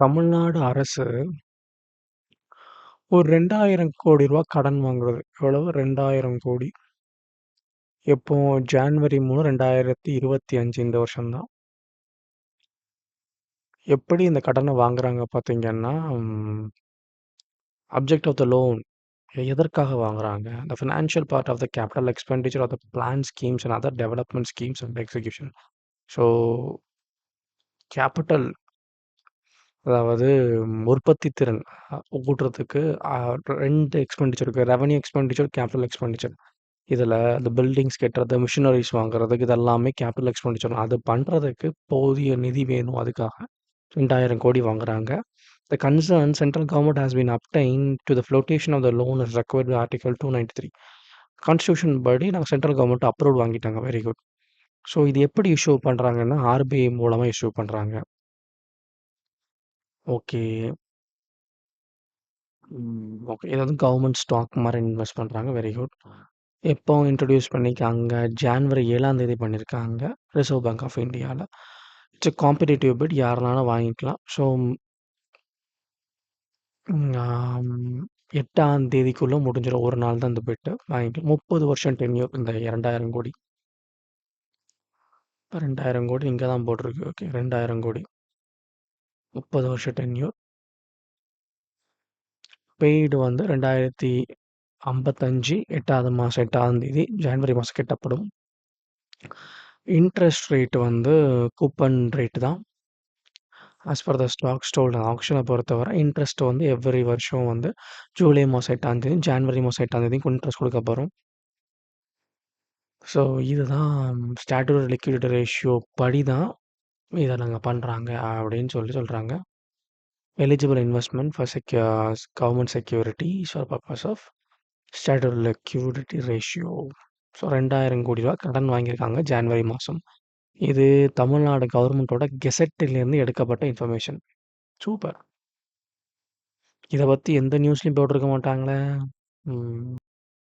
தமிழ்நாடு அரசு ஒரு ரெண்டாயிரம் கோடி ரூபா கடன் வாங்குறது. எவ்வளவு? ரெண்டாயிரம் கோடி. எப்போ? ஜான்வரி 3, அஞ்சு இந்த வருஷம் தான். எப்படி இந்த கடனை வாங்குறாங்க பார்த்தீங்கன்னா, அப்ஜெக்ட் ஆஃப் த லோன் எதற்காக வாங்குறாங்க? The financial part of the capital expenditure of the plan schemes and other development schemes and execution. So capital அதாவது உற்பத்தி திறன் கூட்டுறதுக்கு ரெண்டு எக்ஸ்பெண்டிச்சர் இருக்குது ரெவன்யூ எக்ஸ்பெண்டிச்சர், கேபிட்டல் எக்ஸ்பெண்டிச்சர். இதில் இந்த பில்டிங்ஸ் கட்டுறது, மிஷினரிஸ் வாங்குறதுக்கு இதெல்லாமே கேபிட்டல் எக்ஸ்பெண்டிச்சர். அது பண்ணுறதுக்கு போதிய நிதி வேணும் அதுக்காக. 2000 கோடி வாங்குறாங்க. The concern central government has been obtained to the flotation of the loan is article by article 293. Constitution படி நாங்கள் சென்ட்ரல் கவர்மெண்ட் அப்ரூவல் வாங்கிட்டாங்க. Very good. ஸோ இது எப்படி இஷ்யூ பண்ணுறாங்கன்னா, ஆர்பிஐ மூலமாக இஷ்யூ பண்ணுறாங்க. ஓகே. ம். ஓகே. இது வந்து கவர்மெண்ட் ஸ்டாக் மாரி இன்வெஸ்ட் பண்றாங்க. Very good. எப்போ இன்ட்ரோடியூஸ் பண்ணியிருக்காங்க? ஜான்வரி 7ஆம் தேதி பண்ணியிருக்காங்க. ரிசர்வ் பேங்க் ஆஃப் இந்தியால. இட்ஸ் எ காம்படிட்டிவ் பிட் யாருனாலும் வாங்கிக்கலாம். ஸோ ஆம் 8ஆம் தேதிக்குள்ள முடிஞ்சிரும். ஒரு நாள் தான் இந்த பிட் வாங்கிக்கலாம். 30 வருஷம் டென்யூர் இந்த 2000 கோடி. 2000 கோடி இங்க தான் போட்டிருக்கு. ஓகே 2000 கோடி. 30 வருஷம் டென்யூர். பெய்டு வந்து ரெண்டாயிரத்தி ஐம்பத்தஞ்சு எட்டாவது மாதம் எட்டாம் தேதி ஜனவரி மாதம் கெட்டப்படும் இன்ட்ரெஸ்ட் ரேட் வந்து கூப்பன் ரேட்டு தான். As per the stock told ஆக்ஷன பொறுத்தவரை இன்ட்ரெஸ்ட் வந்து எவ்ரி வருஷம் வந்து ஜூலை மாதம் எட்டாம் தேதி, ஜான்வரி மாதம் எட்டாம் தேதிக்கு இன்ட்ரெஸ்ட் கொடுக்கப்படும். ஸோ இதுதான் ஸ்டாட்டூர் லிக்விடிட்டி ரேஷியோ படி தான் இத நாங்க பண்றாங்க அப்படின்னு சொல்லி சொல்றாங்க. Eligible investment for செக்யூ government securities for purpose of statutory liquidity ratio. So ரூ. 2000,00,00,000 கடன் வாங்கியிருக்காங்க ஜான்வரி மாசம். இது தமிழ்நாடு கவர்மெண்ட்டோட கெசெட்டிலிருந்து எடுக்கப்பட்ட இன்ஃபர்மேஷன். சூப்பர். இத பத்தி எந்த நியூஸ்லயும் போட்டிருக்க மாட்டாங்களே! ம்.